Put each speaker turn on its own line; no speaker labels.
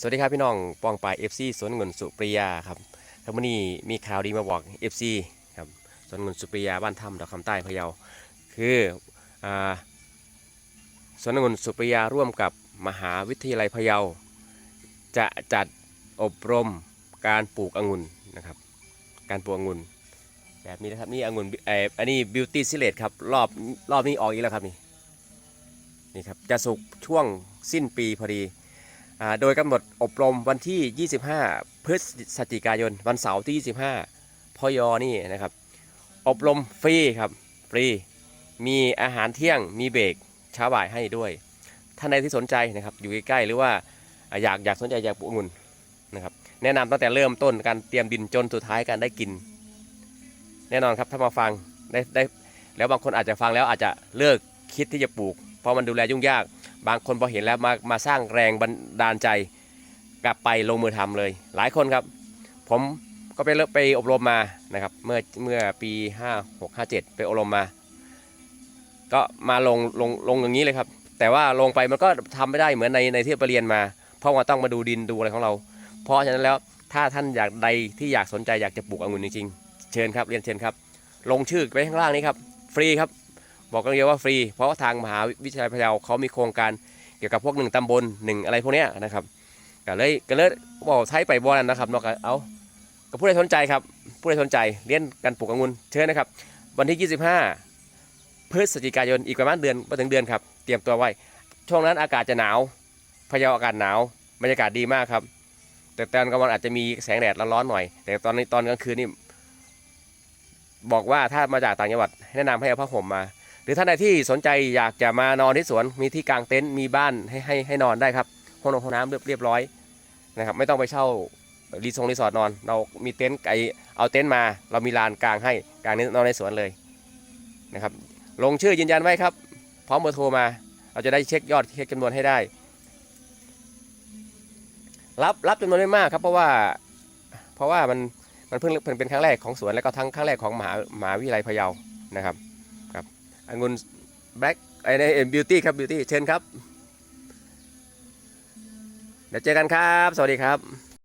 สวัสดีครับพี่น้องปองปลาย FC สวนเงินสุปริยาครับทั้งวันนี้มีข่าวดีมาบอก FC ครับสวนเงินสุปริยาบ้านถ้ำดอกคำใต้พะเยา คืออ่าสวนเงินสุปริยาร่วมกับมหาวิทยาลัยพะเยา จะจัดอบรมการปลูกองุ่นนะครับ การปลูกองุ่นแบบนี้นะครับนี่องุ่นเอ่ออันนี้บิวตี้ซิเลตครับรอบรอบนี้ออกอีกแล้วครับนี่นี่ครับจะสุกช่วงสิ้นปีพอดี โดยกำหนดอบรมวันที่ 25 พฤศจิกายน วันเสาร์ที่ 25พยอนี่นะครับ อบรมฟรีครับ ฟรี มีอาหารเที่ยง มีเบรกเช้าบ่ายให้ด้วย ท่านใดที่สนใจนะครับ อยู่ใกล้ๆหรือว่าอ่าอยากอยากสนใจอยากปลูกองุ่นนะครับ แนะนำตั้งแต่เริ่มต้นการเตรียมดินจนสุดท้ายการได้กิน แน่นอนครับถ้ามาฟังได้ได้แล้วบางคนอาจจะฟังแล้วอาจจะเลิกคิดที่จะปลูก เพราะมันดูแลยุ่งยาก บางคนพอเห็นแล้วมามาสร้างแรงบันดาลใจกลับไปลงมือทำเลย หลายคนครับ ผมก็ไปไปอบรมมานะครับเมื่อเมื่อปี 5 6 5 7 ไปอบรมมา ก็มาลงลงลงอย่างนี้เลยครับ แต่ว่าลงไปมันก็ทำไม่ได้เหมือนในในที่ไปเรียนมา เพราะว่าต้องมาดูดินดูอะไรของเรา เพราะฉะนั้นแล้วถ้าท่านอยากใดที่อยากสนใจอยากจะปลูกองุ่นจริงๆเชิญครับเรียนเชิญครับ ลงชื่อไปข้างล่างนี้ครับ ฟรีครับ บอกกันเลยว่าฟรี เพราะทางมหาวิทยาลัยพะเยาเขามีโครงการเกี่ยวกับพวกหนึ่งตำบลหนึ่งอะไรพวกเนี้ยนะครับก็เลยก็เลยบอกใช้ไปบอลนะครับนอกจากเอาก็ผู้ใดสนใจครับผู้ใดสนใจเรียนการปลูกองุ่นเชิญนะครับ วันที่ 25 พฤศจิกายนอีกประมาณเดือนไม่ถึงเดือนครับเตรียมตัวไว้ ช่วงนั้นอากาศจะหนาวพะเยาอากาศหนาวบรรยากาศดีมากครับ แต่ตอนกลางวันอาจจะมีแสงแดดร้อนๆหน่อย แต่ตอนนี้ตอนกลางคืนนี่บอกว่าถ้ามาจากต่างจังหวัดแนะนำให้เอาผ้าห่มมา หรือท่านใดที่สนใจอยากจะมานอนที่สวนมีที่กางเต็นท์มีบ้านให้ให้ให้นอนได้ครับห้องนอนห้องน้ำเรียบเรียบร้อยนะครับไม่ต้องไปเช่ารีสอร์ทรีสอร์ทนอน เรามีเต็นท์ไอเอาเต็นท์มา เรามีลานกางให้กางนนอนในสวนเลยนะครับลงชื่อยืนยันไว้ครับ พร้อมเบอร์โทรมา เราจะได้เช็คยอดเช็คจำนวนให้ได้ รับรับจำนวนไม่มากครับเพราะว่าเพราะว่ามันมันเพิ่งเพิ่งเป็นครั้งแรกของสวนแล้วก็ทั้งครั้งแรกของมหามหาวิทยาลัยพะเยานะครับ องุ่นแบล็กไอ้ในบิวตี้ครับบิวตี้เชิญครับ เดี๋ยวเจอกันครับ สวัสดีครับ